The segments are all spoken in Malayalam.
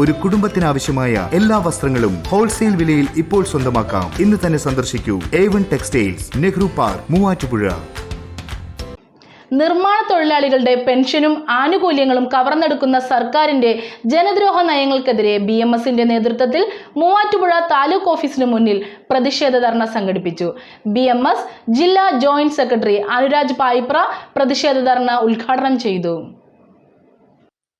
ഒരു കുടുംബത്തിനാവശ്യമായ എല്ലാ വസ്ത്രങ്ങളും ഹോൾസെയിൽ വിലയിൽ ഇപ്പോൾ സ്വന്തമാക്കാം. ഇന്ന് തന്നെ സന്ദർശിക്കൂ. A one textiles Nehru park Muvattupuzha. നിർമ്മാണ തൊഴിലാളികളുടെ പെൻഷനും ആനുകൂല്യങ്ങളും കവർന്നെടുക്കുന്ന സർക്കാരിന്റെ ജനദ്രോഹ നയങ്ങൾക്കെതിരെ ബി എം എസിന്റെ നേതൃത്വത്തിൽ മൂവാറ്റുപുഴ താലൂക്ക് ഓഫീസിന് മുന്നിൽ പ്രതിഷേധ ധർണ സംഘടിപ്പിച്ചു. ബി എം എസ് ജില്ലാ ജോയിന്റ് സെക്രട്ടറി അനുരാജ് പായിപ്ര പ്രതിഷേധ ധർണ ഉദ്ഘാടനം ചെയ്തു.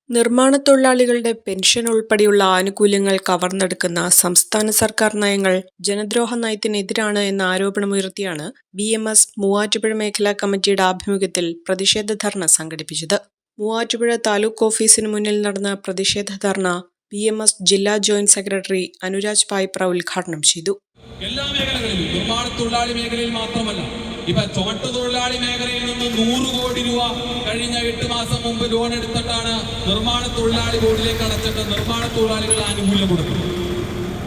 നിർമ്മാണ തൊഴിലാളികളുടെ പെൻഷൻ ഉൾപ്പെടെയുള്ള ആനുകൂല്യങ്ങൾ കവർന്നെടുക്കുന്ന സംസ്ഥാന സർക്കാർ നയങ്ങൾ ജനദ്രോഹ നയത്തിനെതിരാണ് എന്ന ആരോപണമുയർത്തിയാണ് ബി എം എസ് മൂവാറ്റുപുഴ മേഖലാ കമ്മിറ്റിയുടെ ആഭിമുഖ്യത്തിൽ പ്രതിഷേധ ധർണ സംഘടിപ്പിച്ചത്. മൂവാറ്റുപുഴ താലൂക്ക് ഓഫീസിന് മുന്നിൽ നടന്ന പ്രതിഷേധ ധർണ ബി എം എസ് ജില്ലാ ജോയിന്റ് സെക്രട്ടറി അനുരാജ് പായ്പ്ര ഉദ്ഘാടനം ചെയ്തു. എല്ലാ മേഖലകളിലും നിർമ്മാണ തൊഴിലാളി മേഖലയിൽ മാത്രമല്ല ഇപ്പൊ ചുമട്ട് തൊഴിലാളി മേഖലയിൽ നിന്ന് നൂറ് കോടി രൂപ കഴിഞ്ഞ എട്ട് മാസം മുമ്പ് ലോൺ എടുത്തിട്ടാണ് നിർമ്മാണ തൊഴിലാളി ബോർഡിലേക്ക് അടച്ചിട്ട് നിർമ്മാണ തൊഴിലാളികൾ ആനുകൂല്യം കൊടുക്കുന്നത്.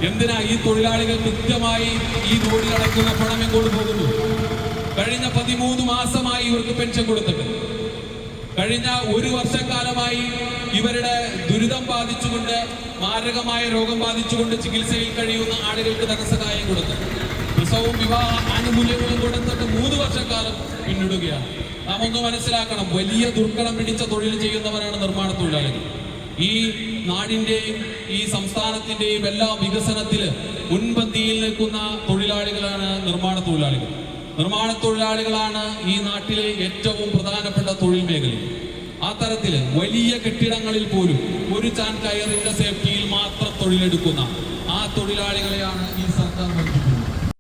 എന്തിനാ ഈ തൊഴിലാളികൾ കൃത്യമായി ഈ ബോർഡിൽ അടയ്ക്കുന്ന പണം എങ്ങോട്ട് പോകുന്നു? കഴിഞ്ഞ പതിമൂന്ന് മാസമായി ഇവർക്ക് പെൻഷൻ കൊടുത്തിട്ട് കഴിഞ്ഞ ഒരു വർഷക്കാലമായി ഇവരുടെ ദുരിതം ബാധിച്ചുകൊണ്ട് മാരകമായ രോഗം ബാധിച്ചുകൊണ്ട് ചികിത്സയിൽ കഴിയുന്ന ആളുകൾക്ക് ധനസഹായം കൊടുത്തു പ്രസവവും വിവാഹ ആനുകൂല്യങ്ങളും കൊടുത്തിട്ട് മൂന്ന് വർഷക്കാലം പിന്നിടുകയാണ്. നാം ഒന്ന് മനസ്സിലാക്കണം വലിയ ദുർഘടം പിടിച്ച തൊഴിൽ ചെയ്യുന്നവരാണ് നിർമ്മാണ തൊഴിലാളികൾ. ഈ നാടിന്റെയും ഈ സംസ്ഥാനത്തിന്റെയും എല്ലാ വികസനത്തിൽ മുൻപന്തിയിൽ നിൽക്കുന്ന തൊഴിലാളികളാണ് നിർമ്മാണ തൊഴിലാളികൾ. നിർമ്മാണ തൊഴിലാളികളാണ് ഈ നാട്ടിലെ ഏറ്റവും പ്രധാനപ്പെട്ട തൊഴിൽ മേഖല ആ തരത്തിൽ വലിയ കെട്ടിടങ്ങളിൽ പോലും ഒരു ചാൻ കയറിന്റെ സേഫ്റ്റിയിൽ മാത്രം തൊഴിലെടുക്കുന്ന ആ തൊഴിലാളികളെയാണ് ഈ സർക്കാർ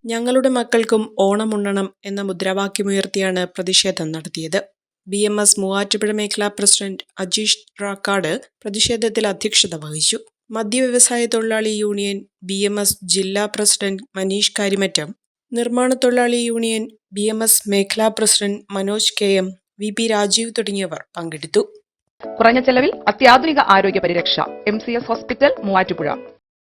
ഞങ്ങളുടെ മക്കൾക്കും ഓണമുണ്ണണം എന്ന മുദ്രാവാക്യമുയർത്തിയാണ് പ്രതിഷേധം നടത്തിയത്. ബി എം എസ് മൂവാറ്റുപുഴ മേഖലാ പ്രസിഡന്റ് അജീഷ് റാക്കാട് പ്രതിഷേധത്തിൽ അധ്യക്ഷത വഹിച്ചു. മദ്യവ്യവസായ തൊഴിലാളി യൂണിയൻ ബി എം എസ് ജില്ലാ പ്രസിഡന്റ് മനീഷ് കരിമറ്റം നിർമ്മാണ തൊഴിലാളി യൂണിയൻ ബി എം എസ് മേഖലാ president Manoj K M V P Rajeev തുടങ്ങിയവർ പങ്കെടുത്തു. കുറഞ്ഞ ചെലവിൽ അത്യാധുനിക ആരോഗ്യ പരിരക്ഷ M C S hospital Muvattupuzha.